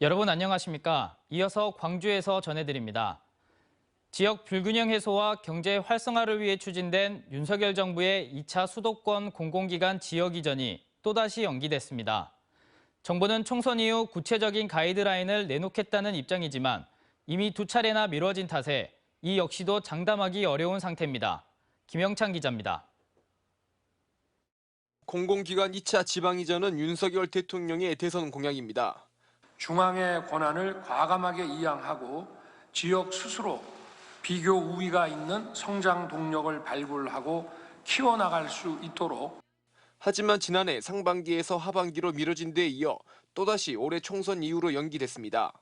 여러분 안녕하십니까? 이어서 광주에서 전해드립니다. 지역 불균형 해소와 경제 활성화를 위해 추진된 윤석열 정부의 2차 수도권 공공기관 지역 이전이 또다시 연기됐습니다. 정부는 총선 이후 구체적인 가이드라인을 내놓겠다는 입장이지만 이미 두 차례나 미뤄진 탓에 이 역시도 장담하기 어려운 상태입니다. 김영찬 기자입니다. 공공기관 2차 지방이전은 윤석열 대통령의 대선 공약입니다. 중앙의 권한을 과감하게 이양하고 지역 스스로 비교 우위가 있는 성장 동력을 발굴하고 키워나갈 수 있도록 하지만 지난해 상반기에서 하반기로 미뤄진 데 이어 또다시 올해 총선 이후로 연기됐습니다.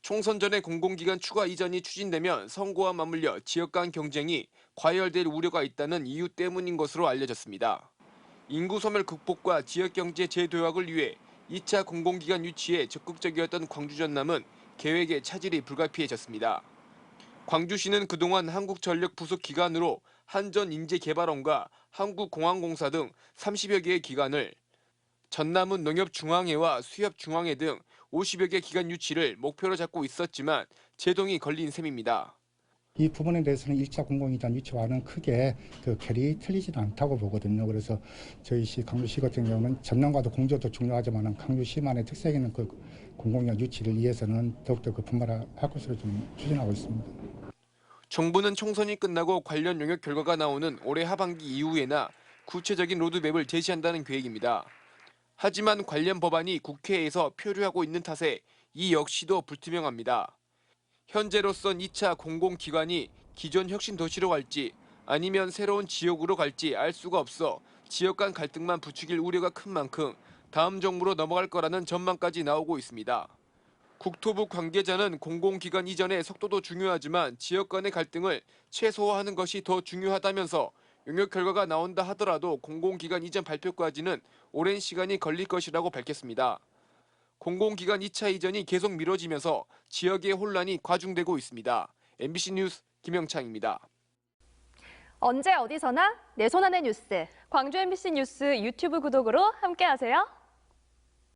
총선 전에 공공기관 추가 이전이 추진되면 선거와 맞물려 지역 간 경쟁이 과열될 우려가 있다는 이유 때문인 것으로 알려졌습니다. 인구 소멸 극복과 지역 경제 재도약을 위해 2차 공공기관 유치에 적극적이었던 광주 전남은 계획에 차질이 불가피해졌습니다. 광주시는 그동안 한국전력 부속 기관으로 한전인재개발원과 한국공항공사 등 30여 개의 기관을 전남은 농협중앙회와 수협중앙회 등 50여 개 기관 유치를 목표로 잡고 있었지만 제동이 걸린 셈입니다. 이 부분에 대해서는 1차 공공이전 유치와는 크게 그 결이 틀리지는 않다고 보거든요. 그래서 저희 시 강주시 같은 경우는 전남과도 공조도 중요하지만 강주시만의 특색 있는 그 공공기관 유치를 위해서는 더욱더 그 분발할 것으로 좀 추진하고 있습니다. 정부는 총선이 끝나고 관련 용역 결과가 나오는 올해 하반기 이후에나 구체적인 로드맵을 제시한다는 계획입니다. 하지만 관련 법안이 국회에서 표류하고 있는 탓에 이 역시도 불투명합니다. 현재로선 2차 공공기관이 기존 혁신 도시로 갈지 아니면 새로운 지역으로 갈지 알 수가 없어 지역 간 갈등만 부추길 우려가 큰 만큼 다음 정부로 넘어갈 거라는 전망까지 나오고 있습니다. 국토부 관계자는 공공기관 이전의 속도도 중요하지만 지역 간의 갈등을 최소화하는 것이 더 중요하다면서 용역 결과가 나온다 하더라도 공공기관 이전 발표까지는 오랜 시간이 걸릴 것이라고 밝혔습니다. 공공기관 2차 이전이 계속 미뤄지면서 지역의 혼란이 과중되고 있습니다. MBC 뉴스 김영창입니다. 언제 어디서나 내 손 안의 뉴스. 광주 MBC 뉴스 유튜브 구독으로 함께하세요.